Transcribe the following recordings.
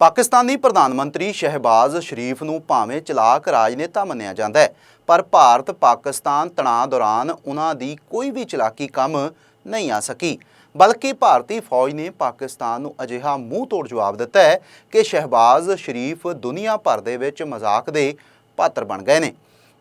ਪਾਕਿਸਤਾਨੀ ਪ੍ਰਧਾਨ ਮੰਤਰੀ ਸ਼ਹਿਬਾਜ਼ ਸ਼ਰੀਫ ਨੂੰ ਭਾਵੇਂ ਚਲਾਕ ਰਾਜਨੇਤਾ ਮੰਨਿਆ ਜਾਂਦਾ ਹੈ, ਪਰ ਭਾਰਤ ਪਾਕਿਸਤਾਨ ਤਣਾਅ ਦੌਰਾਨ ਉਹਨਾਂ ਦੀ ਕੋਈ ਵੀ ਚਲਾਕੀ ਕੰਮ ਨਹੀਂ ਆ ਸਕੀ। ਬਲਕਿ ਭਾਰਤੀ ਫੌਜ ਨੇ ਪਾਕਿਸਤਾਨ ਨੂੰ ਅਜਿਹਾ ਮੂੰਹ ਤੋੜ ਜਵਾਬ ਦਿੱਤਾ ਹੈ ਕਿ ਸ਼ਹਿਬਾਜ਼ ਸ਼ਰੀਫ ਦੁਨੀਆ ਭਰ ਦੇ ਵਿੱਚ ਮਜ਼ਾਕ ਦੇ ਪਾਤਰ ਬਣ ਗਏ ਨੇ।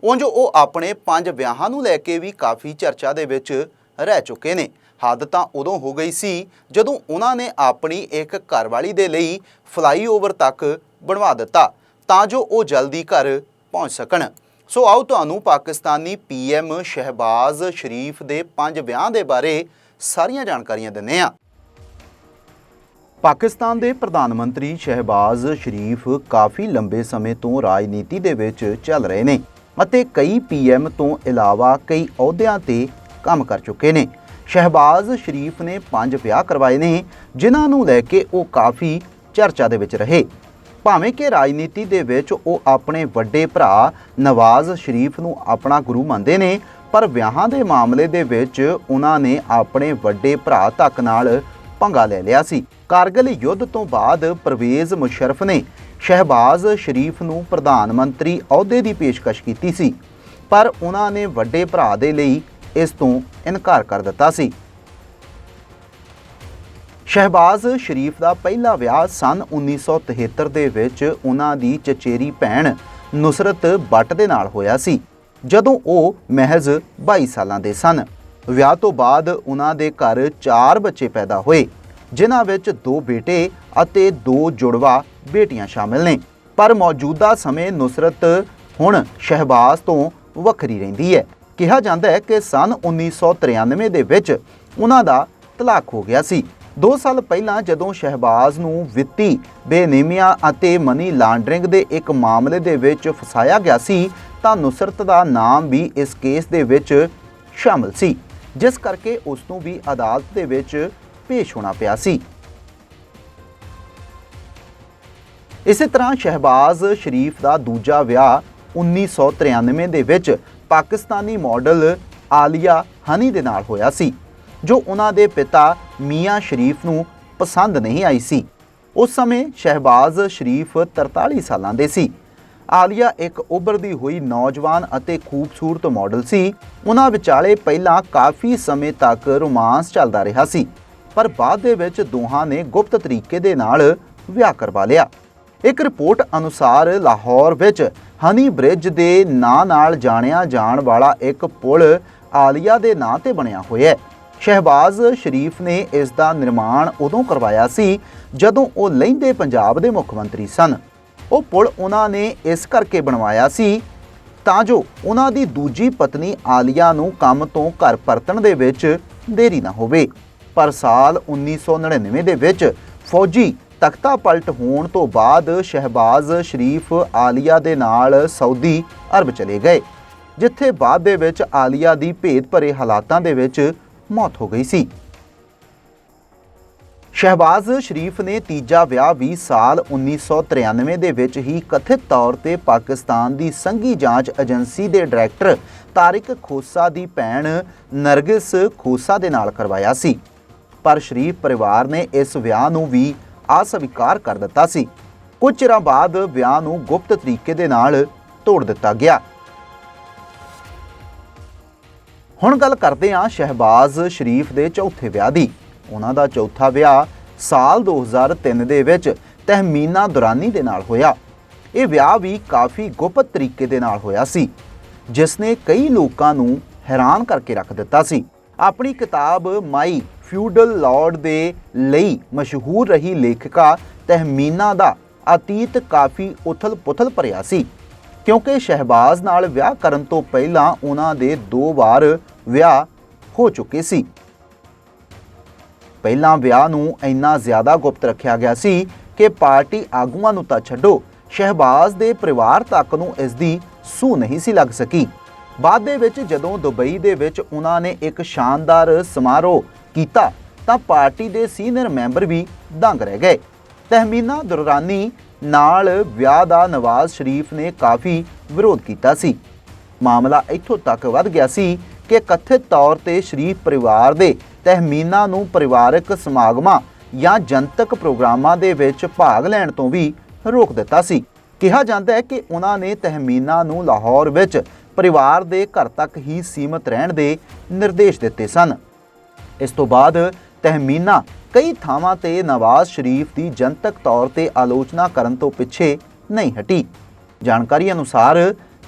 ਉਂਝ ਉਹ ਆਪਣੇ ਪੰਜ ਵਿਆਹਾਂ ਨੂੰ ਲੈ ਕੇ ਵੀ ਕਾਫੀ ਚਰਚਾ ਦੇ ਵਿੱਚ ਰਹਿ ਚੁੱਕੇ ਨੇ। ਹੱਦ ਤਾਂ ਉਦੋਂ ਹੋ ਗਈ ਸੀ ਜਦੋਂ ਉਹਨਾਂ ਨੇ ਆਪਣੀ ਇੱਕ ਘਰਵਾਲੀ ਦੇ ਲਈ ਫਲਾਈਓਵਰ ਤੱਕ ਬਣਵਾ ਦਿੱਤਾ ਤਾਂ ਜੋ ਉਹ ਜਲਦੀ ਘਰ ਪਹੁੰਚ ਸਕਣ। ਸੋ ਆਓ ਤੁਹਾਨੂੰ ਪਾਕਿਸਤਾਨੀ ਪੀਐਮ ਸ਼ਹਿਬਾਜ਼ ਸ਼ਰੀਫ ਦੇ ਪੰਜ ਵਿਆਹ ਦੇ ਬਾਰੇ ਸਾਰੀਆਂ ਜਾਣਕਾਰੀਆਂ ਦਿੰਦੇ ਹਾਂ। ਪਾਕਿਸਤਾਨ ਦੇ ਪ੍ਰਧਾਨ ਮੰਤਰੀ ਸ਼ਹਿਬਾਜ਼ ਸ਼ਰੀਫ ਕਾਫੀ ਲੰਬੇ ਸਮੇਂ ਤੋਂ ਰਾਜਨੀਤੀ ਦੇ ਵਿੱਚ ਚੱਲ ਰਹੇ ਨੇ ਅਤੇ ਕਈ ਪੀਐਮ ਤੋਂ ਇਲਾਵਾ ਕਈ ਅਹੁਦਿਆਂ ਤੇ ਕੰਮ ਕਰ ਚੁੱਕੇ ਨੇ। ਸ਼ਹਿਬਾਜ਼ ਸ਼ਰੀਫ ਨੇ ਪੰਜ ਵਿਆਹ ਕਰਵਾਏ ਨੇ, ਜਿਨ੍ਹਾਂ ਨੂੰ ਲੈ ਕੇ ਉਹ ਕਾਫੀ ਚਰਚਾ ਦੇ ਵਿੱਚ ਰਹੇ। ਭਾਵੇਂ ਕਿ ਰਾਜਨੀਤੀ ਦੇ ਵਿੱਚ ਉਹ ਆਪਣੇ ਵੱਡੇ ਭਰਾ ਨਵਾਜ਼ ਸ਼ਰੀਫ ਨੂੰ ਆਪਣਾ ਗੁਰੂ ਮੰਨਦੇ ਨੇ, ਪਰ ਵਿਆਹਾਂ ਦੇ ਮਾਮਲੇ ਦੇ ਵਿੱਚ ਉਹਨਾਂ ਨੇ ਆਪਣੇ ਵੱਡੇ ਭਰਾ ਤੱਕ ਨਾਲ ਪੰਗਾ ਲੈ ਲਿਆ ਸੀ। ਕਾਰਗਿਲ ਯੁੱਧ ਤੋਂ ਬਾਅਦ ਪਰਵੇਜ਼ ਮੁਸ਼ਰਫ ਨੇ ਸ਼ਹਿਬਾਜ਼ ਸ਼ਰੀਫ ਨੂੰ ਪ੍ਰਧਾਨ ਮੰਤਰੀ ਅਹੁਦੇ ਦੀ ਪੇਸ਼ਕਸ਼ ਕੀਤੀ ਸੀ, ਪਰ ਉਹਨਾਂ ਨੇ ਵੱਡੇ ਭਰਾ ਦੇ ਲਈ ਇਸ ਤੋਂ ਇਨਕਾਰ ਕਰ ਦਿੱਤਾ ਸੀ। ਸ਼ਹਿਬਾਜ਼ ਸ਼ਰੀਫ ਦਾ ਪਹਿਲਾ ਵਿਆਹ ਸਨ 1973 ਦੇ ਵਿੱਚ ਉਹਨਾਂ ਦੀ ਚਚੇਰੀ ਭੈਣ ਨੁਸਰਤ ਬੱਟ ਦੇ ਨਾਲ ਹੋਇਆ ਸੀ, ਜਦੋਂ ਉਹ ਮਹਿਜ਼ 22 ਸਾਲਾਂ ਦੇ ਸਨ। ਵਿਆਹ ਤੋਂ ਬਾਅਦ ਉਹਨਾਂ ਦੇ ਘਰ 4 ਬੱਚੇ ਪੈਦਾ ਹੋਏ, ਜਿਨ੍ਹਾਂ ਵਿੱਚ ਦੋ ਬੇਟੇ ਅਤੇ ਦੋ ਜੁੜਵਾ ਬੇਟੀਆਂ ਸ਼ਾਮਿਲ ਨੇ। ਪਰ ਮੌਜੂਦਾ ਸਮੇਂ ਨੁਸਰਤ ਹੁਣ ਸ਼ਹਿਬਾਜ਼ ਤੋਂ ਵੱਖਰੀ ਰਹਿੰਦੀ ਹੈ। ਕਿਹਾ ਜਾਂਦਾ ਹੈ ਕਿ ਸਨ 1993 ਦੇ ਵਿੱਚ ਉਹਨਾਂ ਦਾ ਤਲਾਕ ਹੋ ਗਿਆ ਸੀ। 2 ਸਾਲ ਪਹਿਲਾਂ ਜਦੋਂ ਸ਼ਹਿਬਾਜ਼ ਨੂੰ ਵਿੱਤੀ ਬੇਨੇਮੀਆਂ ਅਤੇ ਮਨੀ ਲਾਂਡਰਿੰਗ ਦੇ ਇੱਕ ਮਾਮਲੇ ਦੇ ਵਿੱਚ ਫਸਾਇਆ ਗਿਆ ਸੀ, ਤਾਂ ਨੁਸਰਤ ਦਾ ਨਾਮ ਵੀ ਇਸ ਕੇਸ ਦੇ ਵਿੱਚ ਸ਼ਾਮਲ ਸੀ, ਜਿਸ ਕਰਕੇ ਉਸ ਨੂੰ ਵੀ ਅਦਾਲਤ ਦੇ ਵਿੱਚ ਪੇਸ਼ ਹੋਣਾ ਪਿਆ ਸੀ। ਇਸੇ ਤਰ੍ਹਾਂ ਸ਼ਹਿਬਾਜ਼ ਸ਼ਰੀਫ ਦਾ ਦੂਜਾ ਵਿਆਹ 1993 ਦੇ ਵਿੱਚ ਪਾਕਿਸਤਾਨੀ ਮਾਡਲ ਆਲੀਆ ਹਨੀ ਦੇ ਨਾਲ ਹੋਇਆ ਸੀ, ਜੋ ਉਹਨਾਂ ਦੇ ਪਿਤਾ ਮੀਆਂ ਸ਼ਰੀਫ ਨੂੰ ਪਸੰਦ ਨਹੀਂ ਆਈ ਸੀ। ਉਸ ਸਮੇਂ ਸ਼ਹਿਬਾਜ਼ ਸ਼ਰੀਫ 43 ਸਾਲਾਂ ਦੇ ਸੀ। ਆਲੀਆ ਇੱਕ ਉਭਰਦੀ ਹੋਈ ਨੌਜਵਾਨ ਅਤੇ ਖੂਬਸੂਰਤ ਮਾਡਲ ਸੀ। ਉਹਨਾਂ ਵਿਚਾਲੇ ਪਹਿਲਾਂ ਕਾਫੀ ਸਮੇਂ ਤੱਕ ਰੋਮਾਂਸ ਚੱਲਦਾ ਰਿਹਾ ਸੀ, ਪਰ ਬਾਅਦ ਦੇ ਵਿੱਚ ਦੋਹਾਂ ਨੇ ਗੁਪਤ ਤਰੀਕੇ ਦੇ ਨਾਲ ਵਿਆਹ ਕਰਵਾ ਲਿਆ। ਇੱਕ ਰਿਪੋਰਟ ਅਨੁਸਾਰ ਲਾਹੌਰ ਵਿੱਚ ਹਨੀ ਬ੍ਰਿਜ ਦੇ ਨਾਂ ਨਾਲ ਜਾਣਿਆ ਜਾਣ ਵਾਲਾ ਇੱਕ ਪੁਲ ਆਲੀਆ ਦੇ ਨਾਂ ਤੇ ਬਣਿਆ ਹੋਇਆ ਹੈ। ਸ਼ਹਿਬਾਜ਼ ਸ਼ਰੀਫ ਨੇ ਇਸ ਦਾ ਨਿਰਮਾਣ ਉਦੋਂ ਕਰਵਾਇਆ ਸੀ ਜਦੋਂ ਉਹ ਲਹਿੰਦੇ ਪੰਜਾਬ ਦੇ ਮੁੱਖ ਮੰਤਰੀ ਸਨ। ਉਹ ਪੁਲ ਉਹਨਾਂ ਨੇ ਇਸ ਕਰਕੇ ਬਣਵਾਇਆ ਸੀ ਤਾਂ ਜੋ ਉਹਨਾਂ ਦੀ ਦੂਜੀ ਪਤਨੀ ਆਲੀਆ ਨੂੰ ਕੰਮ ਤੋਂ ਘਰ ਪਰਤਣ ਦੇ ਵਿੱਚ ਦੇਰੀ ਨਾ ਹੋਵੇ। ਪਰ ਸਾਲ 1999 ਦੇ ਵਿੱਚ ਫੌਜੀ ਤਖਤਾ ਪਲਟ ਹੋਣ ਤੋਂ ਬਾਅਦ ਸ਼ਹਿਬਾਜ਼ ਸ਼ਰੀਫ ਆਲੀਆ ਦੇ ਨਾਲ ਸਾਊਦੀ ਅਰਬ ਚਲੇ ਗਏ, ਜਿੱਥੇ ਬਾਅਦ ਦੇ ਵਿੱਚ ਆਲੀਆ ਦੀ ਭੇਦ ਭਰੇ ਹਾਲਾਤਾਂ ਦੇ ਵਿੱਚ ਮੌਤ ਹੋ ਗਈ ਸੀ। ਸ਼ਹਿਬਾਜ਼ ਸ਼ਰੀਫ ਨੇ ਤੀਜਾ ਵਿਆਹ ਵੀ ਸਾਲ 1993 ਦੇ ਵਿੱਚ ਹੀ ਕਥਿਤ ਤੌਰ ਤੇ ਪਾਕਿਸਤਾਨ ਦੀ ਸੰਘੀ ਜਾਂਚ ਏਜੰਸੀ ਦੇ ਡਾਇਰੈਕਟਰ ਤਾਰਿਕ ਖੋਸਾ ਦੀ ਭੈਣ ਨਰਗਿਸ ਖੋਸਾ ਦੇ ਨਾਲ ਕਰਵਾਇਆ ਸੀ। ਪਰ ਸ਼ਰੀਫ ਪਰਿਵਾਰ ਨੇ ਇਸ ਵਿਆਹ ਨੂੰ ਵੀ ਅਸਵੀਕਾਰ ਕਰ ਦਿੱਤਾ ਸੀ। ਕੁਝ ਚਿਰਾਂ ਬਾਅਦ ਵਿਆਹ ਨੂੰ ਗੁਪਤ ਤਰੀਕੇ ਦੇ ਨਾਲ ਤੋੜ ਦਿੱਤਾ ਗਿਆ। ਹੁਣ ਗੱਲ ਕਰਦੇ ਹਾਂ ਸ਼ਹਿਬਾਜ਼ ਸ਼ਰੀਫ ਦੇ ਚੌਥੇ ਵਿਆਹ ਦੀ। ਉਹਨਾਂ ਦਾ ਚੌਥਾ ਵਿਆਹ ਸਾਲ 2003 ਦੇ ਵਿੱਚ ਤਹਿਮੀਨਾ ਦੁਰਾਨੀ ਦੇ ਨਾਲ ਹੋਇਆ। ਇਹ ਵਿਆਹ ਵੀ ਕਾਫੀ ਗੁਪਤ ਤਰੀਕੇ ਦੇ ਨਾਲ ਹੋਇਆ ਸੀ ਜਿਸ ਨੇ ਕਈ ਲੋਕਾਂ ਨੂੰ ਹੈਰਾਨ ਕਰਕੇ ਰੱਖ ਦਿੱਤਾ ਸੀ। ਆਪਣੀ ਕਿਤਾਬ ਮਾਈ ਫਿਊਡਲ ਲਾਰਡ ਦੇ ਲਈ ਮਸ਼ਹੂਰ ਰਹੀ ਲੇਖਿਕਾ ਤਹਿਮੀਨਾ ਦਾ ਅਤੀਤ ਕਾਫੀ ਉਥਲ-ਪੁਥਲ ਭਰਿਆ ਸੀ। ਕਿਉਂਕਿ ਸ਼ਹਿਬਾਜ਼ ਨਾਲ ਵਿਆਹ ਕਰਨ ਤੋਂ ਪਹਿਲਾਂ ਉਹਨਾਂ ਦੇ ਦੋ ਵਾਰ ਵਿਆਹ ਹੋ ਚੁੱਕੇ ਸੀ। ਪਹਿਲਾਂ ਵਿਆਹ ਨੂੰ ਇੰਨਾ ਜ਼ਿਆਦਾ ਗੁਪਤ ਰੱਖਿਆ ਗਿਆ ਸੀ ਕਿ ਪਾਰਟੀ ਆਗੂਆਂ ਨੂੰ ਤਾਂ ਛੱਡੋ, ਸ਼ਹਿਬਾਜ਼ ਦੇ ਪਰਿਵਾਰ ਤੱਕ ਨੂੰ ਇਸ ਦੀ ਸੂ ਨਹੀਂ ਸੀ ਲੱਗ ਸਕੀ। ਬਾਅਦ ਦੇ ਵਿੱਚ ਜਦੋਂ ਦੁਬਈ ਦੇ ਵਿੱਚ ਉਹਨਾਂ ਨੇ ਇੱਕ ਸ਼ਾਨਦਾਰ ਸਮਾਰੋਹ ਕੀਤਾ, ਤਾਂ ਪਾਰਟੀ ਦੇ ਸੀਨੀਅਰ ਮੈਂਬਰ ਵੀ ਦੰਗ ਰਹਿ ਗਏ। ਤਹਿਮੀਨਾ ਦੁਰਾਨੀ ਨਾਲ ਵਿਆਹ ਦਾ ਨਵਾਜ਼ ਸ਼ਰੀਫ ਨੇ ਕਾਫੀ ਵਿਰੋਧ ਕੀਤਾ ਸੀ। ਮਾਮਲਾ ਇੱਥੋਂ ਤੱਕ ਵੱਧ ਗਿਆ ਸੀ ਕਿ ਕਥਿਤ ਤੌਰ ਤੇ ਸ਼ਰੀਫ ਪਰਿਵਾਰ ਦੇ ਤਹਿਮੀਨਾ ਨੂੰ ਪਰਿਵਾਰਕ ਸਮਾਗਮਾਂ ਜਾਂ ਜਨਤਕ ਪ੍ਰੋਗਰਾਮਾਂ ਦੇ ਵਿੱਚ ਭਾਗ ਲੈਣ ਤੋਂ ਵੀ ਰੋਕ ਦਿੱਤਾ ਸੀ। ਕਿਹਾ ਜਾਂਦਾ ਹੈ ਕਿ ਉਹਨਾਂ ਨੇ ਤਹਿਮੀਨਾ ਨੂੰ ਲਾਹੌਰ ਵਿੱਚ ਪਰਿਵਾਰ ਦੇ ਘਰ ਤੱਕ ਹੀ ਸੀਮਤ ਰਹਿਣ ਦੇ ਨਿਰਦੇਸ਼ ਦਿੱਤੇ ਸਨ। ਇਸ ਤੋਂ ਬਾਅਦ ਤਹਿਮੀਨਾ ਕਈ ਥਾਵਾਂ ਤੇ ਨਵਾਜ਼ ਸ਼ਰੀਫ ਦੀ ਜਨਤਕ ਤੌਰ ਤੇ ਆਲੋਚਨਾ ਕਰਨ ਤੋਂ ਪਿੱਛੇ ਨਹੀਂ ਹਟੀ। ਜਾਣਕਾਰੀ ਅਨੁਸਾਰ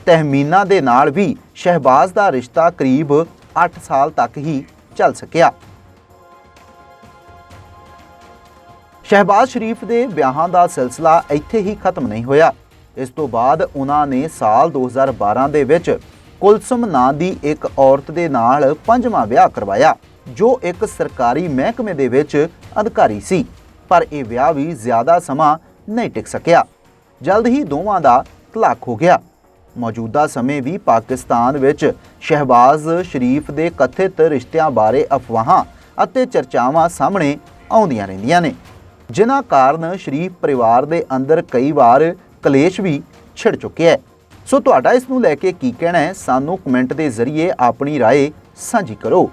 ਤਹਿਮੀਨਾ ਦੇ ਨਾਲ ਵੀ ਸ਼ਹਿਬਾਜ਼ ਦਾ ਰਿਸ਼ਤਾ ਕਰੀਬ 8 ਸਾਲ ਤੱਕ ਹੀ ਚੱਲ ਸਕਿਆ। ਸ਼ਹਿਬਾਜ਼ ਸ਼ਰੀਫ ਦੇ ਵਿਆਹਾਂ ਦਾ ਸਿਲਸਿਲਾ ਇੱਥੇ ਹੀ ਖਤਮ ਨਹੀਂ ਹੋਇਆ। ਇਸ ਤੋਂ ਬਾਅਦ ਉਹਨਾਂ ਨੇ ਸਾਲ 2012 ਦੇ ਵਿੱਚ ਕੁਲਸਮ ਨਾਂ ਦੀ ਇੱਕ ਔਰਤ ਦੇ ਨਾਲ ਪੰਜਵਾਂ ਵਿਆਹ ਕਰਵਾਇਆ। ਜੋ ਇੱਕ ਸਰਕਾਰੀ ਮਹਿਕਮੇ ਦੇ ਵਿੱਚ ਅਧਿਕਾਰੀ ਸੀ ਪਰ ਇਹ ਵਿਆਹ ਵੀ ਜ਼ਿਆਦਾ ਸਮਾਂ ਨਹੀਂ ਟਿਕ ਸਕਿਆ ਜਲਦ ਹੀ ਦੋਵਾਂ ਦਾ ਤਲਾਕ ਹੋ ਗਿਆ ਮੌਜੂਦਾ ਸਮੇਂ ਵੀ ਪਾਕਿਸਤਾਨ ਵਿੱਚ ਸ਼ਹਿਬਾਜ਼ ਸ਼ਰੀਫ ਦੇ ਕਥਿਤ ਰਿਸ਼ਤਿਆਂ ਬਾਰੇ ਅਫਵਾਹਾਂ ਅਤੇ ਚਰਚਾਵਾਂ ਸਾਹਮਣੇ ਆਉਂਦੀਆਂ ਰਹਿੰਦੀਆਂ ਨੇ ਜਿਨ੍ਹਾਂ ਕਾਰਨ ਸ਼ਰੀਫ ਪਰਿਵਾਰ ਦੇ ਅੰਦਰ ਕਈ ਵਾਰ ਕਲੇਸ਼ ਵੀ ਛਿੜ ਚੁੱਕਿਆ ਹੈ ਸੋ ਤੁਹਾਡਾ ਇਸ ਨੂੰ ਲੈ ਕੇ ਕੀ ਕਹਿਣਾ ਹੈ ਸਾਨੂੰ ਕਮੈਂਟ ਦੇ ਜ਼ਰੀਏ ਆਪਣੀ رائے ਸਾਂਝੀ ਕਰੋ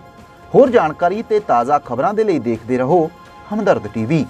ਹੋਰ ਜਾਣਕਾਰੀ ਤੇ ਤਾਜ਼ਾ ਖਬਰਾਂ ਦੇ ਲਈ ਦੇਖਦੇ ਰਹੋ ਹਮਦਰਦ ਟੀਵੀ।